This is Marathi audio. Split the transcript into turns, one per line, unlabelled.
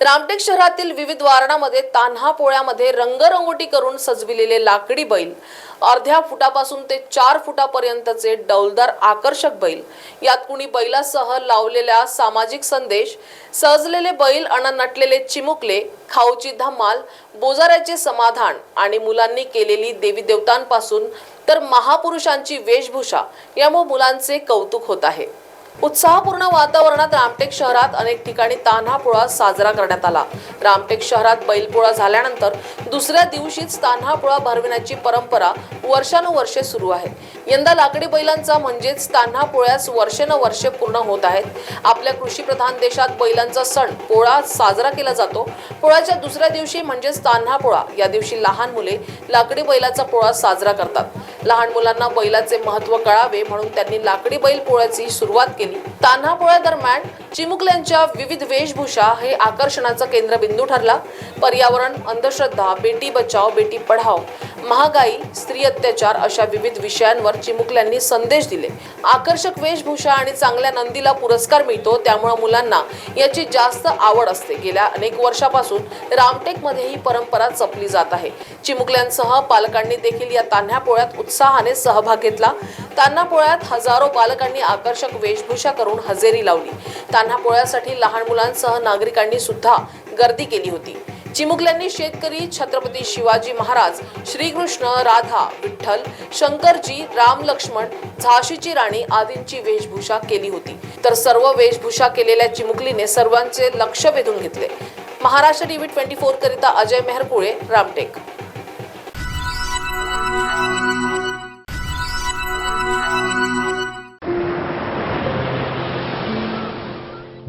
रामटेक शहरातील विविध वारणामध्ये तान्हा पोळ्यामध्ये रंगरंगोटी करून सजविलेले लाकडी बैल. अर्ध्या फुटापासून ते चार फुटापर्यंतचे डौलदार आकर्षक बैल. यात कुणी बैलासह लावलेल्या सामाजिक संदेश सजलेले बैल अन नटलेले चिमुकले खाऊची धमाल बोजाऱ्याचे समाधान आणि मुलांनी केलेली देवी देवतांपासून तर महापुरुषांची वेशभूषा यामुळे मुलांचे कौतुक होत आहे. उत्साहपूर्ण वातावरणात रामटेक शहरात अनेक ठिकाणी तान्हा पोळा साजरा करण्यात आला. रामटेक शहरात बैलपोळा झाल्यानंतर दुसऱ्या दिवशीच तान्हा पोळा भरविण्याची परंपरा वर्षानुवर्षे सुरू आहे. यंदा लाकडी बैलांचा म्हणजेच तान्हा पोळ्यास वर्षानुवर्षे पूर्ण होत आहेत. आपल्या कृषीप्रधान देशात बैलांचा सण पोळा साजरा केला जातो. पोळ्याच्या दुसऱ्या दिवशी म्हणजेच तान्हा पोळा. या दिवशी लहान मुले लाकडी बैलाचा पोळा साजरा करतात. लहान मुलांना बैलाचे महत्त्व कळावे म्हणून त्यांनी लाकडी बैल पोळ्याची सुरुवात केली. तान्हा पोळ्या दरम्यान चिमुकल्यांच्या विविध वेशभूषा हे आकर्षणाचा केंद्रबिंदू ठरला. पर्यावरण अंधश्रद्धा बेटी बचाव बेटी पढाव महागाई स्त्री अत्याचार अशा विविध विषयांवर चिमुकल्यांनी संदेश दिले. आकर्षक वेशभूषा आणि चांगल्या नंदीला पुरस्कार मिळतो त्यामुळे मुलांना याची जास्त आवड असते. गेल्या अनेक वर्षापासून रामटेकमध्ये ही परंपरा जपली जात आहे. चिमुकल्यांसह पालकांनी देखील या तान्ह्या पोळ्यात उत्साहाने सहभाग घेतला. तान्हा पोळ्यात हजारो पालकांनी आकर्षक वेशभूषा करून हजेरी लावली. तान्हा पोळ्यासाठी लहान मुलांसह नागरिकांनी सुद्धा गर्दी केली होती. चिमुकल्यांनी शेतकरी छत्रपती शिवाजी महाराज श्रीकृष्ण राधा विठ्ठल शंकरजी राम लक्ष्मण झाशीची राणी आदींची वेशभूषा केली होती. तर सर्व वेशभूषा केलेल्या चिमुकलीने सर्वांचे लक्ष वेधून घेतले. महाराष्ट्र टीव्ही ट्वेंटी फोर करिता अजय मेहरकुळे रामटेक.